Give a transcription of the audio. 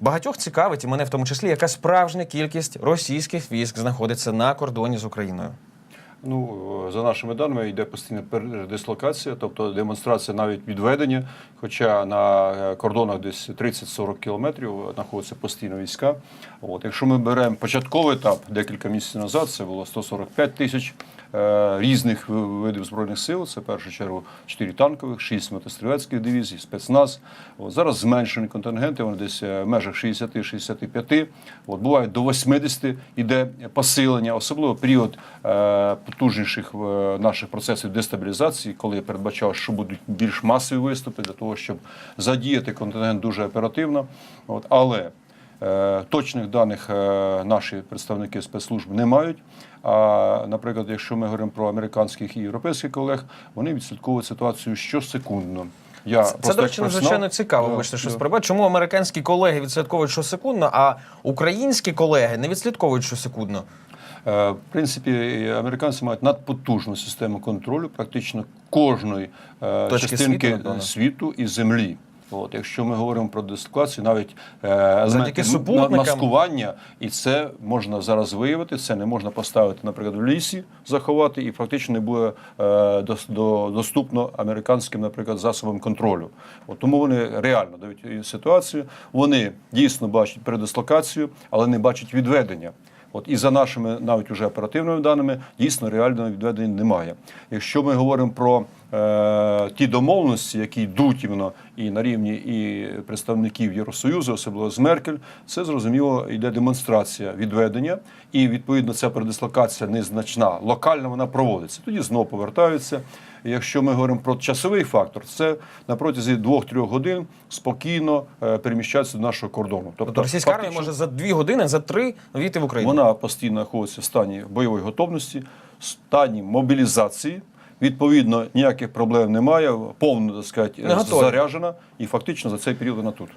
Багатьох цікавить, і мене в тому числі, яка справжня кількість російських військ знаходиться на кордоні з Україною. Ну, е, за нашими даними, йде постійна передислокація, тобто демонстрація навіть відведення. Хоча на е, кордонах десь 30-40 кілометрів знаходяться постійно війська. От, якщо ми беремо початковий етап, декілька місяців назад, це було 145 тисяч е, різних видів збройних сил. Це в першу чергу 4 танкових, 6 мотострілецьких дивізій, спецназ. От, зараз зменшені контингенти, вони десь е, в межах 60-65. От, бувають до 80 іде посилення, особливо період е, потужніших е, наших процесів дестабілізації, коли я передбачав, що будуть більш масові виступи для того, щоб задіяти контингент дуже оперативно. От, але е, точних даних е, наші представники спецслужб не мають. А, наприклад, якщо ми говоримо про американських і європейських колег, вони відслідковують ситуацію щосекундно. Я Це, до речі, надзвичайно цікаво. Да, Вибачте, що да. спроба. Чому американські колеги відслідковують щосекундно, а українські колеги не відслідковують щосекундно? Е, В принципі, американці мають надпотужну систему контролю практично кожної е, Точки частинки світу, напевно. світу і землі. От, якщо ми говоримо про дислокацію, навіть е, супутникам. маскування, і це можна зараз виявити. Це не можна поставити, наприклад, в лісі, заховати, і фактично не буде е, дос- до- доступно американським, наприклад, засобам контролю. От, тому вони реально дають ситуацію. Вони дійсно бачать передислокацію, але не бачать відведення. От і за нашими навіть уже оперативними даними дійсно реального відведення немає. Якщо ми говоримо про е, ті домовленості, які йдуть іменно і на рівні і представників Євросоюзу, особливо з Меркель, це зрозуміло йде демонстрація відведення, і відповідно ця передислокація незначна. Локально вона проводиться. Тоді знову повертаються. Якщо ми говоримо про часовий фактор, це на протязі 2-3 годин спокійно е, переміщатися до нашого кордону. Тобто російська армія може за дві години, за три війти в Україну. вона постійно знаходиться в стані бойової готовності, в стані мобілізації. Відповідно, ніяких проблем немає, повно так сказати, Не заряджена, і фактично за цей період вона тут.